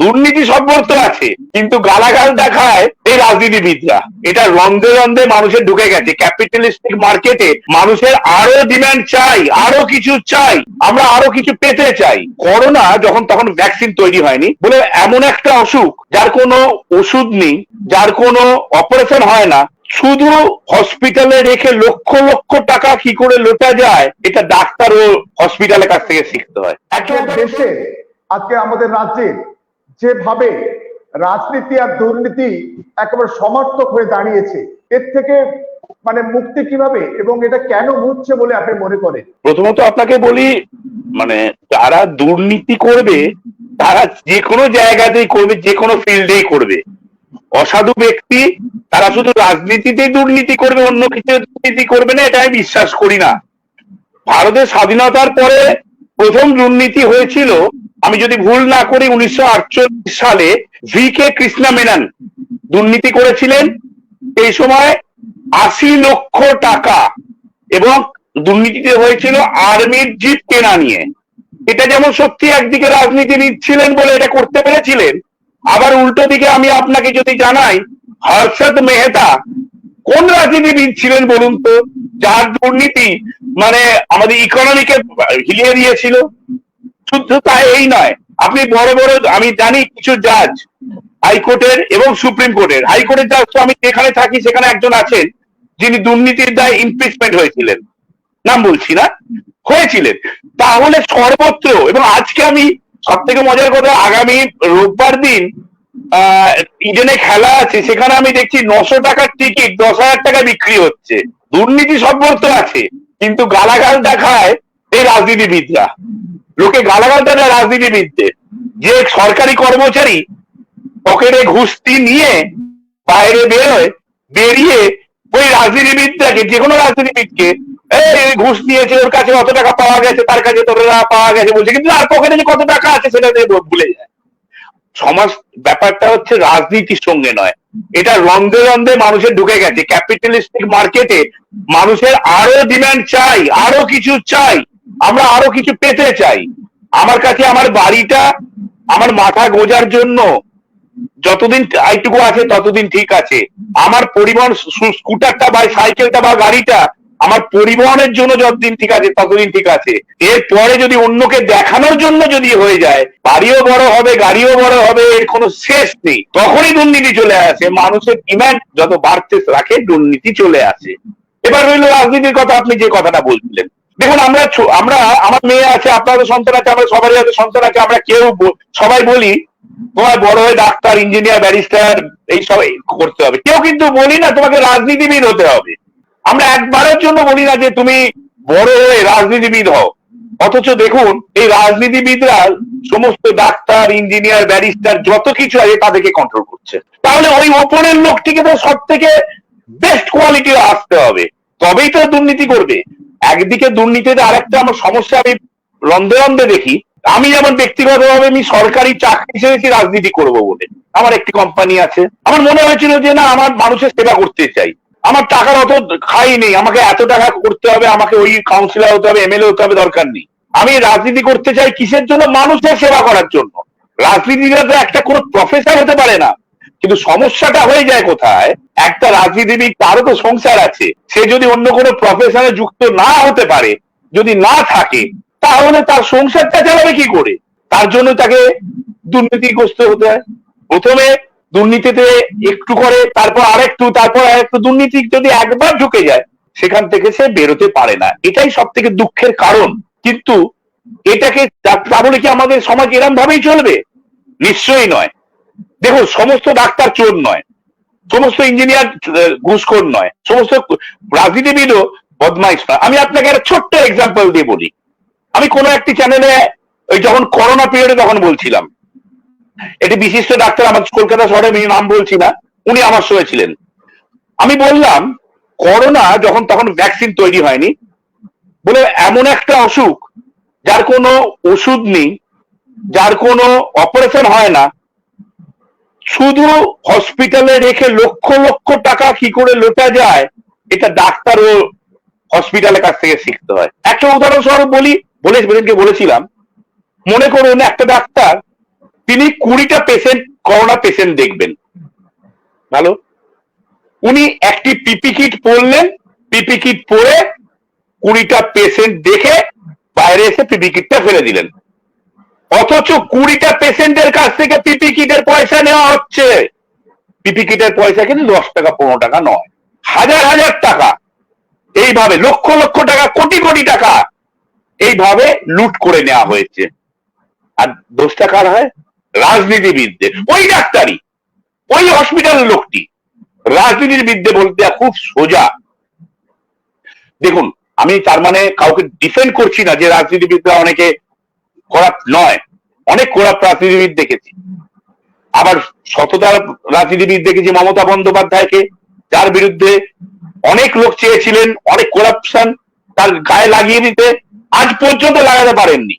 দুর্নীতি সম্পর্ক আছে, কিন্তু গালাগাল দেখায় এই রাজনীতিবিদরা। এটা রন্ধে রন্ধে মানুষের ঢুকে গেছে। ক্যাপিটালিস্টিক মার্কেটে মানুষের আরও ডিমান্ড চাই, আরও কিছু চাই, আমরা আরও কিছু পেতে চাই। করোনা যখন তখন ভ্যাকসিন তৈরি হয়নি, বলে এমন একটা অসুখ, যার কোনো ওষুধ নেই, যার কোনো অপারেশন হয় না, শুধু হসপিটালে রেখে লক্ষ লক্ষ টাকা কি করে লোটা যায়, এটা ডাক্তার ও হসপিটালের কাছ থেকে শিখতে হয়। একটা দেশে আজকে আমাদের রাজ্যে যেভাবে রাজনীতি আর দুর্নীতি একেবারে সমর্থক হয়ে দাঁড়িয়েছে, এর থেকে মানে মুক্তি কীভাবে এবং এটা কেন মুছছে বলে আপনি মনে করেন? প্রথমত আপনাকে বলি মানে যারা দুর্নীতি করবে, তারা যে কোনো জায়গাতেই করবে যে কোনো ফিল্ডেই করবে। অসাধু ব্যক্তি, তারা শুধু রাজনীতিতেই দুর্নীতি করবে, অন্য কিছু দুর্নীতি করবে না, এটা আমি বিশ্বাস করি না। ভারতের স্বাধীনতার পরে প্রথম দুর্নীতি হয়েছিল আমি যদি ভুল না করি উনিশশো আটচল্লিশ সালে ভি কে কৃষ্ণা মেনন দুর্নীতি করেছিলেন। এই সময় আশি লক্ষ টাকা এবং দুর্নীতিতে হয়েছিল আর্মির জিপ কেনা নিয়ে। এটা যেমন সত্যি একদিকে রাজনীতিবিদ ছিলেন বলে এটা করতে পেরেছিলেন, আবার উল্টো দিকে আমি আপনাকে যদি জানাই, হর্ষদ মেহতা কোন রাজনীতিবিদ ছিলেন বলুন তো, যার দুর্নীতি মানে আমাদের ইকোনমিকে হিলিয়ে দিয়েছিল? শুধু তাই এই নয়। আপনি বড় বড়, আমি জানি কিছু জাজ হাইকোর্টের এবং সুপ্রিম কোর্টের। হাইকোর্টের জাজ তো আমি যেখানে থাকি, সেখানে একজন আছেন, যিনি দুর্নীতির দায় ইমপিচমেন্ট হয়েছিলেন। নাম বলছি না, হয়েছিলেন। তাহলে সর্বত্র, এবং আজকে আমি সব থেকে মজার কথা, আগামী রোববার দিন ইডেনে খেলা আছে, সেখানে আমি দেখছি নশো টাকার টিকিট দশ হাজার টাকা বিক্রি হচ্ছে। দুর্নীতি সর্বত্র আছে, কিন্তু গালাগাল দেখায় এই রাজনীতিবিদরা। লোকে গালাগাল দেখায় রাজনীতিবিদদের। যে সরকারি কর্মচারী পকেটে ঘুষটি নিয়ে বাইরে বেরোয় বেরিয়ে ওই রাজনীতিবিদটাকে, যে কোনো রাজনীতিবিদকে, এই ঘুষ নিয়েছে, ওর কাছে অত টাকা পাওয়া গেছে, তার কাছে তোর পাওয়া গেছে বলছে। কিন্তু তার পকেটে যে কত টাকা আছে সেটা দিয়ে ভুলে যায়। সমাজ, ব্যাপারটা হচ্ছে রাজনীতির সঙ্গে নয়। এটা রন্ধে রন্ধে মানুষের ঢুকে গেছে। ক্যাপিটালিস্টিক মার্কেটে মানুষের আরও ডিমান্ড চাই, আরও কিছু চাই। আমরা আরও কিছু পেতে চাই। আমার কাছে আমার বাড়িটা, আমার মাথা গোজার জন্য যতদিন এইটুকু আছে ততদিন ঠিক আছে। আমার পরিবহন স্কুটারটা বা সাইকেলটা বা গাড়িটা আমার পরিবহনের জন্য যতদিন ঠিক আছে ততদিন ঠিক আছে। এরপরে যদি অন্যকে দেখানোর জন্য যদি হয়ে যায়, বাড়িও বড় হবে, গাড়িও বড় হবে, এর কোনো শেষ নেই। তখনই দুর্নীতি চলে আসে। মানুষের ডিম্যান্ড যত বাড়তে রাখে, দুর্নীতি চলে আসে। এবার রইল রাজনীতির কথা, আপনি যে কথাটা বলছিলেন। দেখুন, আমরা আমরা, আমার মেয়ে আছে আপনাদের সন্তান আছে, আমার সবারই আছে, সন্তান আছে, আমরা কেউ সবাই বলি, তোমার বড় হয়ে ডাক্তার ইঞ্জিনিয়ার ব্যারিস্টার এই সব করতে হবে। কেউ কিন্তু বলি না, তোমাকে রাজনীতিবিদ হতে হবে। আমরা একবারের জন্য বলি না যে তুমি বড় হয়ে রাজনীতিবিদ হও। অথচ দেখুন, এই রাজনীতিবিদরা সমস্ত ডাক্তার ইঞ্জিনিয়ার ব্যারিস্টার যত কিছু আছে তাদেরকে কন্ট্রোল করছে। তাহলে ওই ওপরের লোকটিকে তো সব থেকে বেস্ট কোয়ালিটির আসতে হবে। তবেই তো দুর্নীতি করবে। একদিকে দুর্নীতিতে আরেকটা আমার সমস্যা, আমি রন্ধে রন্ধে দেখি। আমি যেমন ব্যক্তিগতভাবে আমি সরকারি চাকরি ছেড়েছি রাজনীতি করব বলে। আমার একটি কোম্পানি আছে। আমার মনে হয়েছিল যে না, আমার মানুষের সেবা করতে চাই। আমার টাকার অত খাই নেই। আমাকে এত টাকা করতে হবে, আমাকে ওই কাউন্সিলর হতে হবে এমএলএ হতে হবে, দরকার নেই। আমি রাজনীতি করতে চাই কিসের জন্য? মানুষের সেবা করার জন্য। রাজনীতিটা তো একটা কোনো প্রফেসর হতে পারে না। কিন্তু সমস্যাটা হয়ে যায় কোথায়? একটা রাজনীতিবিদ, তারও তো সংসার আছে। সে যদি অন্য কোনো প্রফেশনে যুক্ত না হতে পারে, যদি না থাকে, তাহলে তার সংসারটা চালাবে কি করে? তার জন্য তাকে দুর্নীতিগ্রস্ত হতে হয়। প্রথমে দুর্নীতিতে একটু করে, তারপর আরেকটু তারপর আরেকটু। দুর্নীতি যদি একবার ঢুকে যায়, সেখান থেকে সে বেরোতে পারে না। এটাই সব থেকে দুঃখের কারণ। কিন্তু এটাকে, তাহলে কি আমাদের সমাজ এরম ভাবেই চলবে? নিশ্চয়ই নয়। দেখুন, সমস্ত ডাক্তার চোর নয়, সমস্ত ইঞ্জিনিয়ার ঘুষখোর নয়, সমস্ত রাজনীতিবিদও বদমাইশ নয়। আমি আপনাকে একটা ছোট্ট এক্সাম্পল দিয়ে বলি। আমি কোনো একটি চ্যানেলে ওই যখন করোনা পিরিয়ডে তখন বলছিলাম এটি বিশিষ্ট ডাক্তার আমার কলকাতা শহরে, আমি নাম বলছি না, উনি আমার সঙ্গে ছিলেন। আমি বললাম করোনা যখন তখন ভ্যাকসিন তৈরি হয়নি, বলে এমন একটা অসুখ যার কোনো ওষুধ নেই, যার কোনো অপারেশন হয় না শুধু হসপিটালে রেখে লক্ষ লক্ষ টাকা কি করে লোটা যায়, এটা ডাক্তার ও হসপিটালের কাছ থেকে শিখতে হয়। একটা উদাহরণস্বরূপ বলি বলে সেদিনকে বলেছিলাম, মনে করুন একটা ডাক্তার, তিনি কুড়িটা পেশেন্ট করোনা পেশেন্ট দেখবেন। ভালো? উনি একটি পিপি কিট পরলেন পিপি কিট পরে কুড়িটা পেশেন্ট দেখে বাইরে এসে পিপি কিটটা ফেলে দিলেন। অথচ কুড়িটা পেশেন্টের কাছ থেকে পিপি কিটের পয়সা নেওয়া হচ্ছে। পিপি কিটের পয়সা কিন্তু দশ টাকা, পনেরো টাকা নয়, হাজার হাজার টাকা। এইভাবে লক্ষ লক্ষ টাকা, কোটি কোটি টাকা এইভাবে লুট করে নেওয়া হয়েছে। আর দোষটা কার হয়? রাজনীতিবিদদের। ওই ডাক্তারই, ওই হসপিটালের লোকটি। রাজনীতির বিদ্যে বলতে খুব সোজা। দেখুন, আমি তার মানে কাউকে ডিফেন্ড করছি না যে রাজনীতিবিদরা অনেকে করাপ্ট নয়। অনেক করাপ্ট রাজনীতিবিদ দেখেছি। আবার সততার রাজনীতিবিদ দেখেছি মমতা বন্দ্যোপাধ্যায়কে, যার বিরুদ্ধে অনেক লোক চেয়েছিলেন, অনেক করাপশন তার গায়ে লাগিয়ে দিতে। আজ পর্যন্ত লাগাতে পারেননি।